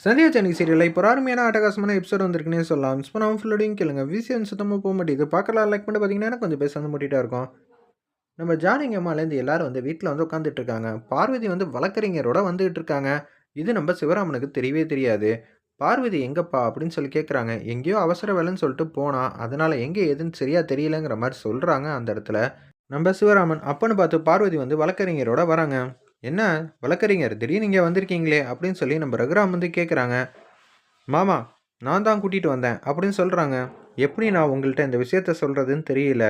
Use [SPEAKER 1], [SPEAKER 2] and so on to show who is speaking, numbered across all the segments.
[SPEAKER 1] சந்தியா சென்னை சீரியலில் இப்போ அருமையான அட்டகாசமான எபிசோட் வந்திருக்குன்னே சொல்லலாம். மிஸ் நான் ஃபுல்லோடையும் கேளுங்க. விஷயம் சுத்தமாக போக மாட்டேது பார்க்கலாம். லைக் பண்ணி பார்த்தீங்கன்னா கொஞ்சம் பேச வந்து முட்டிட்டா இருக்கும். நம்ம ஜானிங்க அம்மாலேருந்து எல்லாரும் வந்து வீட்டில் வந்து உட்காந்துட்டு இருக்காங்க. பார்வதி வந்து வழக்கறிஞரோட வந்துகிட்டு இருக்காங்க. இது நம்ம சிவராமனுக்கு தெரியவே தெரியாது. பார்வதி எங்கப்பா அப்படின்னு சொல்லி கேட்குறாங்க எங்கேயோ அவசர வேலைன்னு சொல்லிட்டு போனா அதனால் எங்கே எதுன்னு சரியாக தெரியலங்கிற மாதிரி சொல்கிறாங்க அந்த இடத்துல. நம்ம சிவராமன். அப்பன்னு பார்த்து பார்வதி வந்து வழக்கறிஞரோட வராங்க. என்ன வழக்கறிஞர் திடீர்னு இங்கே வந்திருக்கீங்களே அப்படின்னு சொல்லி நம்ம ரகுராம் வந்து கேட்குறாங்க. மாமா நான் தான் கூட்டிகிட்டு வந்தேன் அப்படின்னு சொல்கிறாங்க எப்படி நான் உங்கள்கிட்ட இந்த விஷயத்த சொல்கிறதுன்னு தெரியல.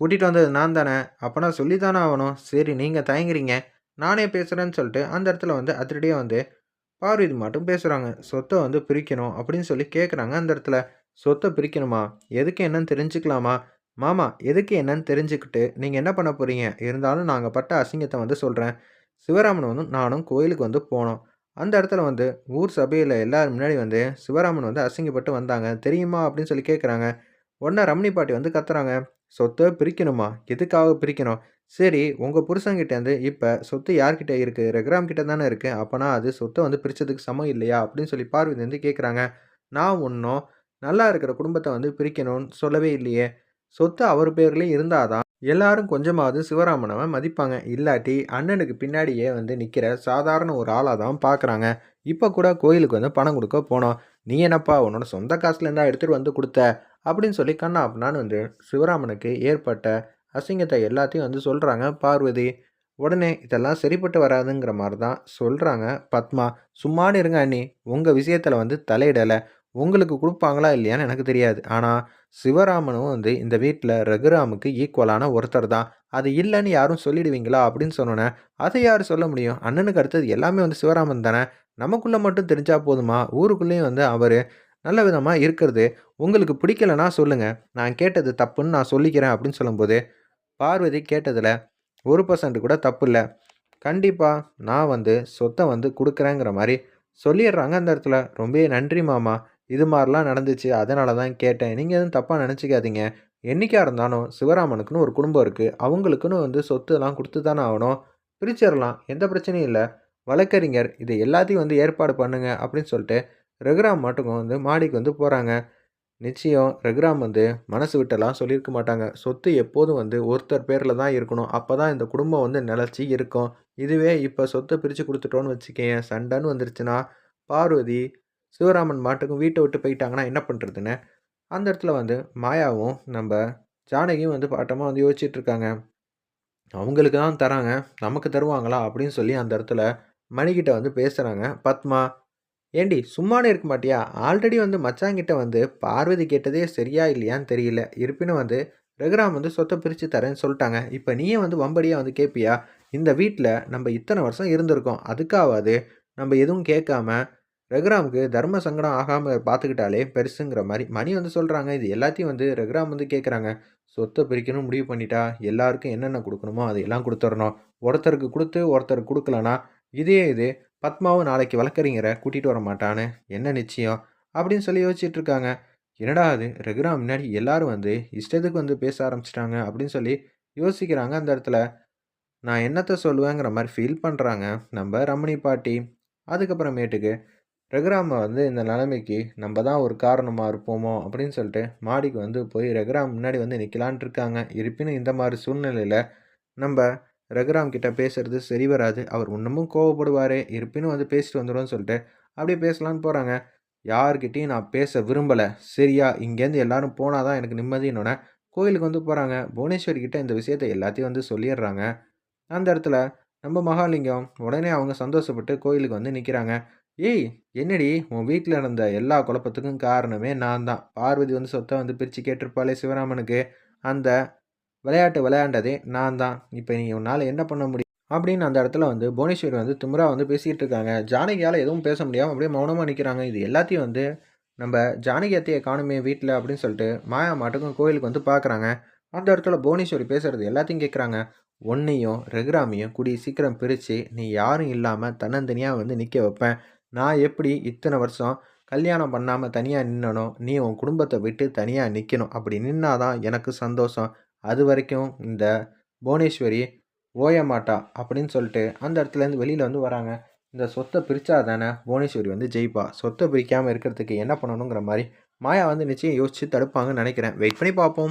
[SPEAKER 1] கூட்டிகிட்டு வந்தது நான் தானே. அப்போ நான் சொல்லி தானே ஆகணும். சரி நீங்கள் தயங்குறீங்க. நானே பேசுகிறேன்னு சொல்லிட்டு அந்த இடத்துல வந்து அதிரடியாக வந்து பார்வதி மட்டும் பேசுகிறாங்க சொத்தை வந்து பிரிக்கணும் அப்படின்னு சொல்லி கேட்குறாங்க அந்த இடத்துல. சொத்தை பிரிக்கணுமா? எதுக்கு என்னன்னு தெரிஞ்சுக்கலாமா? மாமா எதுக்கு என்னன்னு தெரிஞ்சுக்கிட்டு நீங்கள் என்ன பண்ண போகிறீங்க இருந்தாலும் நாங்கள் பட்ட அசிங்கத்தை வந்து சொல்கிறேன் சிவராமன் வந்து நானும் கோயிலுக்கு வந்து போனோம். அந்த இடத்துல வந்து ஊர் சபையில் எல்லோரும் முன்னாடி வந்து சிவராமன் வந்து அசிங்கப்பட்டு வந்தாங்க. தெரியுமா அப்படின்னு சொல்லி கேட்குறாங்க உடனே ரமணி பாட்டி வந்து கத்துறாங்க. சொத்தை பிரிக்கணுமா? எதுக்காக பிரிக்கணும்? சரி உங்கள் புருஷன்கிட்டேருந்து இப்போ சொத்து யார்கிட்ட இருக்குது ரெக்ராம் கிட்ட தானே இருக்குது அப்போனா அது சொத்தை வந்து பிரித்ததுக்கு சமம் இல்லையா? அப்படின்னு சொல்லி பார்வதி வந்து கேட்குறாங்க நான் ஒன்றும் நல்லா இருக்கிற குடும்பத்தை வந்து பிரிக்கணும்னு சொல்லவே இல்லையே. சொத்து அவர் பேர்லேயே இருந்தாதான் எல்லாரும் கொஞ்சமாவது சிவராமனவை மதிப்பாங்க. இல்லாட்டி அண்ணனுக்கு பின்னாடியே வந்து நிற்கிற சாதாரண ஒரு ஆளாக தான் பார்க்குறாங்க இப்போ கூட கோயிலுக்கு வந்து பணம் கொடுக்க போனோம். நீ என்னப்பா உன்னோட சொந்த காசுலேருந்தா எடுத்துகிட்டு வந்து கொடுத்த? அப்படின்னு சொல்லி கண்ணா அப்படின்னான்னு வந்து சிவராமனுக்கு ஏற்பட்ட அசிங்கத்தை எல்லாத்தையும் வந்து சொல்கிறாங்க பார்வதி. உடனே இதெல்லாம் சரிப்பட்டு வராதுங்கிற மாதிரி தான் சொல்கிறாங்க பத்மா. சும்மானு இருங்க அண்ணி. உங்கள் விஷயத்தில் வந்து தலையிடலை. உங்களுக்கு கொடுப்பாங்களா இல்லையான்னு எனக்கு தெரியாது. ஆனால் சிவராமனும் வந்து இந்த வீட்டில் ரகுராமுக்கு ஈக்குவலான ஒருத்தர் தான். அது இல்லைன்னு யாரும் சொல்லிடுவீங்களா? அப்படின்னு சொன்னோன்னே அதை யார் சொல்ல முடியும்? அண்ணனுக்கு அடுத்தது எல்லாமே வந்து சிவராமன் தானே? நமக்குள்ளே மட்டும் தெரிஞ்சா போதுமா? ஊருக்குள்ளேயும் வந்து அவர் நல்ல விதமாக இருக்கிறது. உங்களுக்கு பிடிக்கலன்னா சொல்லுங்கள் நான் கேட்டது தப்புன்னு நான் சொல்லிக்கிறேன் அப்படின்னு சொல்லும்போது பார்வதி கேட்டதில் ஒரு பர்சன்ட் கூட தப்பு இல்லை. கண்டிப்பாக நான் வந்து சொத்தை வந்து கொடுக்குறேங்கிற மாதிரி சொல்லிடுறாங்க அந்த இடத்துல. ரொம்பவே நன்றி மாமா. இது மாதிரிலாம் நடந்துச்சு. அதனால தான் கேட்டேன். நீங்கள் எதுவும் தப்பாக நினச்சிக்காதீங்க. என்றைக்காக இருந்தாலும் சிவராமனுக்குன்னு ஒரு குடும்பம் இருக்குது அவங்களுக்குன்னு வந்து சொத்துலாம் கொடுத்து தானே ஆகணும். பிரிச்சிடலாம் எந்த பிரச்சனையும் இல்லை. வழக்கறிஞர் இதை எல்லாத்தையும் வந்து ஏற்பாடு பண்ணுங்க அப்படின்னு சொல்லிட்டு ரகுராம் மட்டுக்கும் வந்து மாடிக்கு வந்து போகிறாங்க நிச்சயம் ரகுராம் வந்து மனசு விட்டெல்லாம் சொல்லியிருக்க மாட்டாங்க. சொத்து எப்போதும் வந்து ஒருத்தர் பேரில் தான் இருக்கணும். அப்போ தான் இந்த குடும்பம் வந்து நிலச்சி இருக்கும். இதுவே இப்போ சொத்தை பிரித்து கொடுத்துட்டோன்னு வச்சுக்கேன் சண்டைன்னு வந்துருச்சுன்னா பார்வதி சிவராமன் மாட்டுக்கும் வீட்டை விட்டு போயிட்டாங்கன்னா என்ன பண்ணுறதுன்னு அந்த இடத்துல வந்து மாயாவும் நம்ம ஜானகியும் வந்து பாட்டமாக வந்து யோசிச்சுட்டு இருக்காங்க அவங்களுக்கு தான் தராங்க நமக்கு தருவாங்களா? அப்படின்னு சொல்லி அந்த இடத்துல மணிக்கிட்ட வந்து பேசுகிறாங்க பத்மா ஏண்டி சும்மானே இருக்க மாட்டியா? ஆல்ரெடி வந்து மச்சாங்கிட்ட வந்து பார்வதி கேட்டதே சரியா இல்லையான்னு தெரியல. இருப்பினும் வந்து ரகுராம் வந்து சொத்தை பிரித்து தரேன்னு சொல்லிட்டாங்க. இப்போ நீயே வந்து வம்படியாக வந்து கேட்பியா இந்த வீட்டில் நம்ம இத்தனை வருஷம் இருந்திருக்கோம். அதுக்காவது நம்ம எதுவும் கேட்காம ரகுராமுக்கு தர்ம சங்கடம் ஆகாமல் பார்த்துக்கிட்டாலே பெருசுங்கிற மாதிரி மணி வந்து சொல்கிறாங்க இது எல்லாத்தையும் வந்து ரகுராம் வந்து கேட்குறாங்க சொத்தை பிரிக்கணும் முடிவு பண்ணிட்டா எல்லாருக்கும் என்னென்ன கொடுக்கணுமோ அது எல்லாம் கொடுத்துடணும் ஒருத்தருக்கு கொடுத்து ஒருத்தருக்கு கொடுக்கலனா இதே இது பத்மாவும் நாளைக்கு வழக்கறிஞரை கூட்டிகிட்டு வர மாட்டான்னு என்ன நிச்சயம் அப்படின்னு சொல்லி யோசிச்சுட்டு இருக்காங்க. என்னடா அது ரகுராம் முன்னாடி எல்லாரும் வந்து இஷ்டத்துக்கு வந்து பேச ஆரம்பிச்சிட்டாங்க அப்படின்னு சொல்லி யோசிக்கிறாங்க அந்த இடத்துல. நான் என்னத்தை சொல்லுவேங்கிற மாதிரி ஃபீல் பண்ணுறாங்க நம்ம ரமணி பாட்டி. அதுக்கப்புறமேட்டுக்கு ரகுராம வந்து இந்த நிலைமைக்கு நம்ம தான் ஒரு காரணமாக இருப்போமோ அப்படின்னு சொல்லிட்டு மாடிக்கு வந்து போய் ரகுராம் முன்னாடி வந்து நிற்கலான் இருக்காங்க. இருப்பினும் இந்த மாதிரி சூழ்நிலையில் நம்ம ரகுராம் கிட்ட பேசுறது சரி வராது. அவர் இன்னமும் கோவப்படுவார். இருப்பினும் வந்து பேசிட்டு வந்துடும் சொல்லிட்டு அப்படியே பேசலான்னு போகிறாங்க யார்கிட்டையும் நான் பேச விரும்பலை. சரியா இங்கேருந்து எல்லாரும் போனால் தான் எனக்கு நிம்மதினோட கோயிலுக்கு வந்து போகிறாங்க புவனேஸ்வரி கிட்ட இந்த விஷயத்தை எல்லாத்தையும் வந்து சொல்லிடுறாங்க. அந்த இடத்துல நம்ம மகாலிங்கம் உடனே அவங்க சந்தோஷப்பட்டு கோயிலுக்கு வந்து நிற்கிறாங்க ஏய் என்னடி? உன் வீட்டில் நடந்த எல்லா குழப்பத்துக்கும் காரணமே நான் தான் பார்வதி வந்து சொத்தை வந்து பிரித்து கேட்டிருப்பாளே சிவராமனுக்கு. அந்த விளையாட்டு விளையாண்டதே நான் தான் இப்போ நீ உன்னால் என்ன பண்ண முடியும் அப்படின்னு அந்த இடத்துல வந்து புவனேஸ்வரி வந்து திமுறா வந்து பேசிகிட்டு இருக்காங்க. ஜானகியால் எதுவும் பேச முடியாமல் அப்படியே மௌனமாக நிற்கிறாங்க இது எல்லாத்தையும் வந்து நம்ம ஜானகி அத்தையை காணுமே வீட்டில் அப்படின்னு சொல்லிட்டு மாயா மாட்டுக்கும் கோயிலுக்கு வந்து பார்க்குறாங்க அந்த இடத்துல புவனேஸ்வரி பேசுகிறது எல்லாத்தையும் கேட்குறாங்க ஒன்றையும் ரெகுராமையும் குடி சீக்கிரம் பிரித்து நீ யாரும் இல்லாமல் தன்னந்தனியாக வந்து நிற்க வைப்பேன். நான் எப்படி இத்தனை வருஷம் கல்யாணம் பண்ணாமல் தனியாக நின்னனோ நீ உன் குடும்பத்தை விட்டு தனியாக நிற்கணும் அப்படி நின்னாதான் எனக்கு சந்தோஷம். அது வரைக்கும் இந்த புவனேஸ்வரி ஓய மாட்டா அப்படின்னு சொல்லிட்டு அந்த இடத்துலேருந்து வெளியில் வந்து வராங்க. இந்த சொத்தை பிரித்தா தானே புவனேஸ்வரி வந்து ஜெயிப்பா? சொத்தை பிரிக்காமல் இருக்கிறதுக்கு என்ன பண்ணணுங்கிற மாதிரி மாயா வந்து நிச்சயம் யோசித்து தடுப்பாங்கன்னு நினைக்கிறேன். வெயிட் பண்ணி பார்ப்போம்.